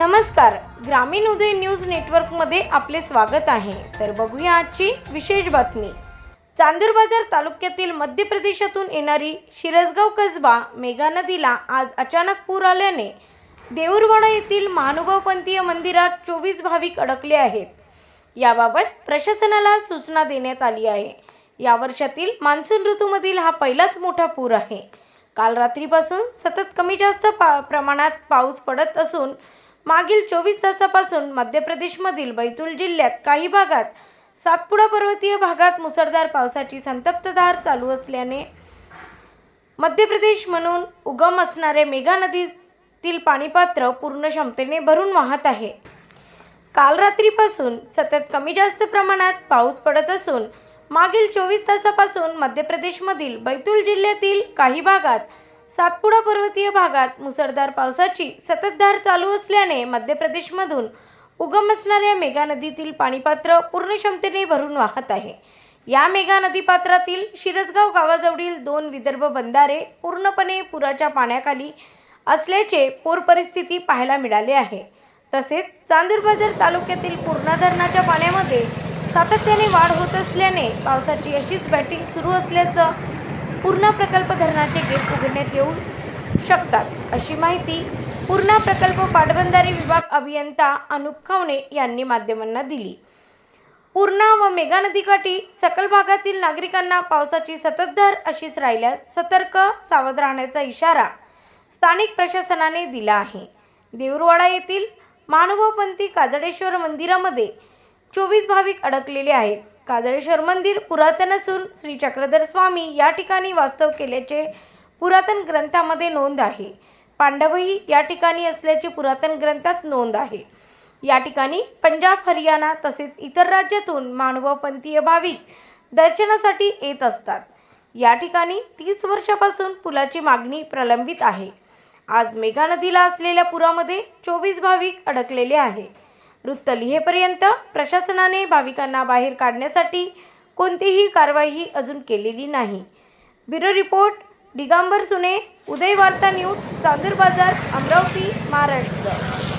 नमस्कार. ग्रामीण उदय न्यूज नेटवर्कमध्ये आपले स्वागत आहे. तर बघूया आजची विशेष बातमी. चांदूर बाजार तालुक्यातील मध्य प्रदेशातून येणारी शिरसगाव कसबा मेघा नदीला आज अचानक पूर आल्याने देऊरवाडा येथील महानुभावपंथीय मंदिरात चोवीस भाविक अडकले आहेत. याबाबत प्रशासनाला सूचना देण्यात आली आहे. या वर्षातील मान्सून ऋतूमधील हा पहिलाच मोठा पूर आहे. काल रात्रीपासून सतत कमी जास्त पा प्रमाणात पाऊस पडत असून मागील चोवीस तासापासून मध्य प्रदेशमधील बैतूल जिल्ह्यात काही भागात सातपुडा पर्वतीय भागात मुसळधार पावसाची संतप्तधार चालू असल्याने मध्य प्रदेश म्हणून उगम असणारे मेघा नदीतील पाणीपात्र पूर्ण क्षमतेने भरून वाहत आहे. काल रात्रीपासून सतत कमी जास्त प्रमाणात पाऊस पडत असून मागील चोवीस तासापासून मध्य प्रदेशमधील बैतूल जिल्ह्यातील काही भागात सातपुडा पर्वतीय भागात मुसळधार पावसाची सततधार चालू असल्याने मध्य प्रदेशमधून उगम असणाऱ्या मेघा नदीतील पाणीपात्र पूर्ण क्षमतेने भरून वाहत आहे. या मेघा नदीपात्रातील शिरसगाव गावाजवळील दोन विदर्भ बंधारे पूर्णपणे पुराच्या पाण्याखाली असल्याचे पूर परिस्थिती पाहायला मिळाले आहे. तसेच चांदूरबाजार तालुक्यातील पूर्णा धरणाच्या पाण्यामध्ये सातत्याने वाढ होत असल्याने पावसाची अशीच बॅटिंग सुरू असल्याचं पूर्णा प्रकल्प धरणाचे गेट उघडण्यात येऊ शकतात अशी माहिती पूर्णा प्रकल्प पाटबंधारे विभाग अभियंता अनुप खावणे यांनी माध्यमांना दिली. पूर्णा व मेघा नदीकाठी सकल भागातील नागरिकांना पावसाची सततधार अशीच राहिल्यास सतर्क सावध राहण्याचा इशारा स्थानिक प्रशासनाने दिला आहे. देऊरवाडा येथील मानवपंथी काजळेश्वर मंदिरामध्ये चोवीस भाविक अडकलेले आहेत. काजळेश्वर मंदिर पुरातन असून श्री चक्रधर स्वामी या ठिकाणी वास्तव केल्याचे पुरातन ग्रंथामध्ये नोंद आहे. पांडवही या ठिकाणी असल्याची पुरातन ग्रंथात नोंद आहे. या ठिकाणी पंजाब हरियाणा तसेच इतर राज्यातून मानवपंथीय भाविक दर्शनासाठी येत असतात. या ठिकाणी तीस वर्षापासून पुलाची मागणी प्रलंबित आहे. आज मेघा नदीला असलेल्या पुरामध्ये चोवीस भाविक अडकलेले आहे वृत्त लिहेपर्यंत प्रशासनाने भाविकांना बाहेर काढण्यासाठी कोणतीही कारवाई अजून केलेली नाही. ब्युरो रिपोर्ट दिगंबर सुने उदय वार्ता न्यूज चांदूर बाजार अमरावती महाराष्ट्र.